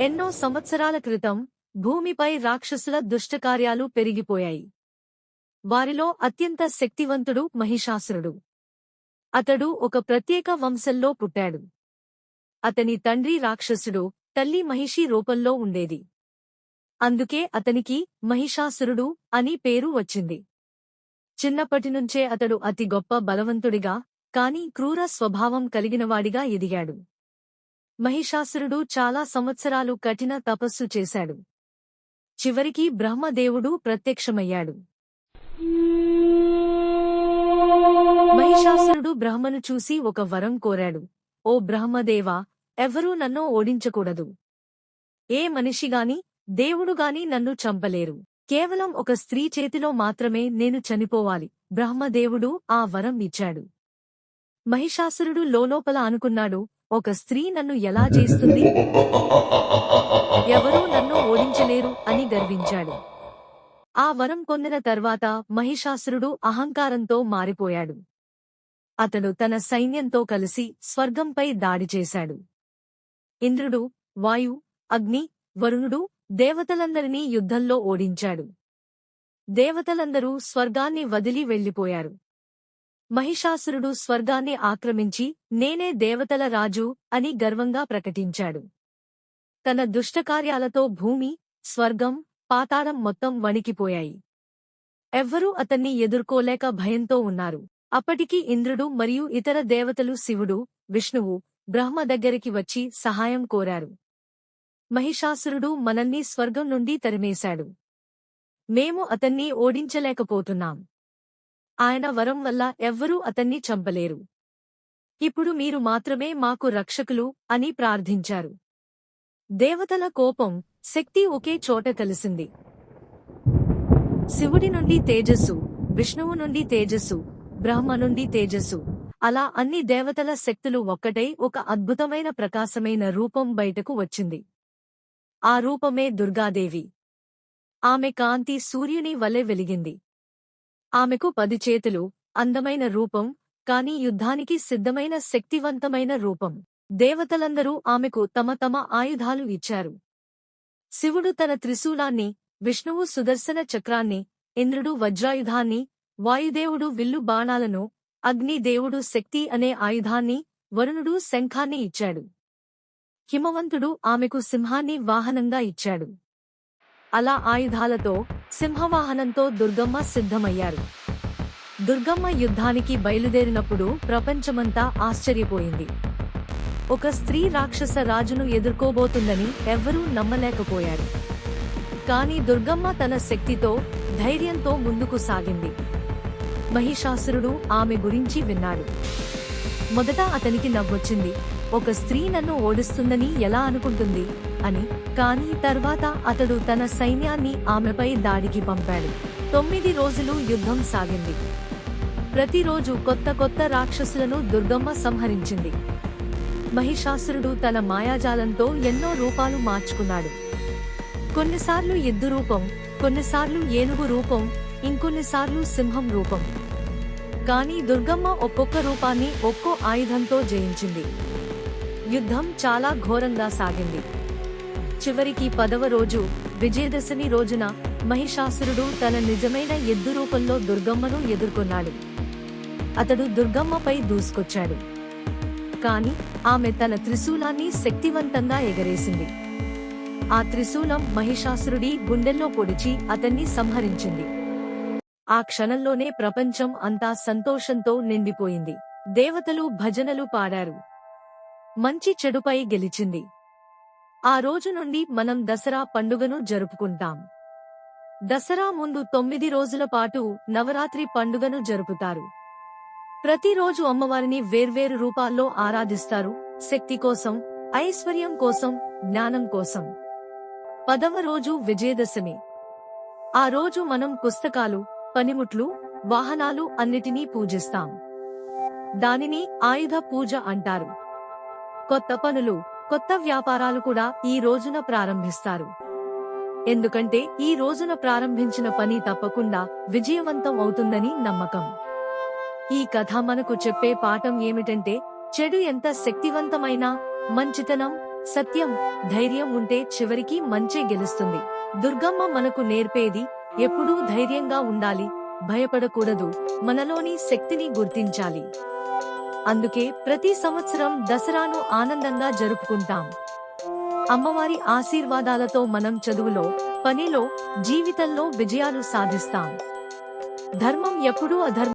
ఎన్నో సంవత్సరాల క్రితం భూమిపై రాక్షసుల దుష్టకార్యాలు పెరిగిపోయాయి. వారిలో అత్యంత శక్తివంతుడు మహిషాసురుడు. అతడు ఒక ప్రత్యేక వంశంలో పుట్టాడు. అతని తండ్రి రాక్షసుడు తల్లి మహిషి రూపంలో ఉండేది. అందుకే అతనికి మహిషాసురుడు అని పేరు వచ్చింది. చిన్నప్పటినుంచే అతడు అతి గొప్ప బలవంతుడిగా కాని క్రూర స్వభావం కలిగినవాడిగా ఎదిగాడు. మహిషాసురుడు చాలా సంవత్సరాలు కఠిన తపస్సు చేశాడు. చివరికి బ్రహ్మదేవుడు ప్రత్యక్షమయ్యాడు. మహిషాసురుడు బ్రహ్మను చూసి ఒక వరం కోరాడు. ఓ బ్రహ్మదేవా ఎవరూ నన్ను ఓడించకూడదు. ఏ మనిషిగాని దేవుడుగాని నన్ను చంపలేరు. కేవలం ఒక స్త్రీ చేతిలో మాత్రమే నేను చనిపోవాలి. బ్రహ్మదేవుడు ఆ వరం ఇచ్చాడు. మహిషాసురుడు లోలోపల అనుకున్నాడు ఒక స్త్రీ నన్ను ఎలా చేస్తుంది? ఎవరూ నన్ను ఓడించలేరు అని గర్వించాడు. ఆ వరం పొందిన తర్వాత మహిషాసురుడు అహంకారంతో మారిపోయాడు. అతడు తన సైన్యంతో కలిసి స్వర్గంపై దాడి చేశాడు. ఇంద్రుడు వాయు అగ్ని వరుణుడు దేవతలందరినీ యుద్ధంలో ఓడించాడు. దేవతలందరూ స్వర్గాన్ని వదిలి వెళ్ళిపోయారు మహిషాసురుడు స్వర్గాన్ని ఆక్రమించి నేనే దేవతల రాజు అని గర్వంగా ప్రకటించాడు. తన దుష్టకార్యాలతో భూమి స్వర్గం పాతాళం మొత్తం వణికిపోయాయి. ఎవ్వరూ అతన్ని ఎదుర్కోలేక భయంతో ఉన్నారు. అప్పటికి ఇంద్రుడు మరియు ఇతర దేవతలు శివుడు విష్ణువు బ్రహ్మ దగ్గరికి వచ్చి సహాయం కోరారు. మహిషాసురుడు మనల్ని స్వర్గం నుండి తరిమేశాడు. మేము అతన్ని ఓడించలేకపోతున్నాం. ఆయన వరం వల్ల ఎవ్వరూ అతన్ని చంపలేరు. ఇప్పుడు మీరు మాత్రమే మాకు రక్షకులు అని ప్రార్థించారు. దేవతల కోపం శక్తి ఒకే చోట కలిసింది. శివుడి నుండి తేజస్సు విష్ణువు నుండి తేజస్సు బ్రహ్మ నుండి తేజస్సు అలా అన్ని దేవతల శక్తులు ఒక్కటై ఒక అద్భుతమైన ప్రకాశమైన రూపం బయటకు వచ్చింది. ఆ రూపమే దుర్గాదేవి. ఆమె కాంతి సూర్యుని వలె వెలిగింది. ఆమెకు పది చేతులు అందమైన రూపం కాని యుద్ధానికి సిద్ధమైన శక్తివంతమైన రూపం. దేవతలందరూ ఆమెకు తమ తమ ఆయుధాలు ఇచ్చారు. శివుడు తన త్రిశూలాన్ని విష్ణువు సుదర్శన చక్రాన్ని ఇంద్రుడు వజ్రాయుధాన్ని వాయుదేవుడు విల్లు బాణాలను అగ్నిదేవుడు శక్తి అనే ఆయుధాన్ని వరుణుడు శంఖాన్ని ఇచ్చాడు. హిమవంతుడు ఆమెకు సింహాన్ని వాహనంగా ఇచ్చాడు. అలా ఆయుధాలతో సింహవాహనంతో దుర్గమ్మ సిద్ధమయ్యారు. దుర్గమ్మ యుద్ధానికి బయలుదేరినప్పుడు ప్రపంచమంతా ఆశ్చర్యపోయింది. ఒక స్త్రీ రాక్షస రాజును ఎదుర్కోబోతుందని ఎవ్వరూ నమ్మలేకపోయారు. కాని దుర్గమ్మ తన శక్తితో ధైర్యంతో ముందుకు సాగింది. మహిషాసురుడు ఆమె గురించి విన్నాడు. మొదట అతనికి నవ్వొచ్చింది ఒక స్త్రీ నన్ను ఓడిస్తుందని ఎలా అనుకుంటుంది? అని. కానీ తర్వాత అతడు తన సైన్యాన్ని ఆమెపై దాడికి పంపాడు. తొమ్మిది రోజులు యుద్ధం సాగింది. ప్రతిరోజు కొత్త కొత్త రాక్షసులను దుర్గమ్మ సంహరించింది. మహిషాసురుడు తన మాయాజాలంతో ఎన్నో రూపాలు మార్చుకున్నాడు. కొన్నిసార్లు ఎద్దు రూపం కొన్నిసార్లు ఏనుగు రూపం ఇంకొన్నిసార్లు సింహం రూపం. కానీ దుర్గమ్మ ఒక్కొక్క రూపాన్ని ఒక్కో ఆయుధంతో జయించింది. యుద్ధం చాలా ఘోరంగా సాగింది. చివరికి పదవ రోజు విజయదశమి రోజున మహిషాసురుడు తన నిజమైన ఎద్దు రూపంలో దుర్గమ్మను ఎదుర్కొన్నాడు. అతడు దుర్గమ్మపై దూసుకొచ్చాడు. కాని ఆమె తన త్రిశూలాన్ని శక్తివంతంగా ఎగరేసింది. ఆ త్రిశూలం మహిషాసురుడి గుండెల్లో పొడిచి అతన్ని సంహరించింది. ఆ క్షణంలోనే ప్రపంచం అంతా సంతోషంతో నిండిపోయింది. దేవతలు భజనలు పాడారు. మంచి చెడుపై గెలిచింది. ఆ రోజు నుండి మనం దసరా పండుగను జరుపుకుంటాం. దసరా ముందు తొమ్మిది రోజుల పాటు నవరాత్రి పండుగను జరుపుతారు. ప్రతిరోజు అమ్మవారిని వేర్వేరు రూపాల్లో ఆరాధిస్తారు. శక్తి కోసం ఐశ్వర్యం కోసం జ్ఞానం కోసం. పదవ రోజు విజయదశమి. ఆ రోజు మనం పుస్తకాలు పనిముట్లు వాహనాలు అన్నిటినీ పూజిస్తాం. దానిని ఆయుధ పూజ అంటారు. కొత్త పనులు కొత్త వ్యాపారాలు కూడా ఈ రోజున ప్రారంభిస్తారు. ఎందుకంటే ఈ రోజున ప్రారంభించిన పని తప్పకుండా విజయవంతం అవుతుందని నమ్మకం. ఈ కథ మనకు చెప్పే పాఠం ఏమిటంటే చెడు ఎంత శక్తివంతమైనా మంచితనం సత్యం ధైర్యం ఉంటే చివరికి మంచే గెలుస్తుంది. దుర్గమ్మ మనకు నేర్పేది ఎప్పుడూ ధైర్యంగా ఉండాలి భయపడకూడదు మనలోని శక్తిని గుర్తించాలి. అందుకే ప్రతి సంవత్సరం దసరాను ఆనందంగా జరుపుకుంటాం. అమ్మవారి ఆశీర్వాదాలతో మనం చదువులో పనిలో జీవితంలో విజయాలు సాధిస్తాం. ధర్మం ఎప్పుడూ అధర్మం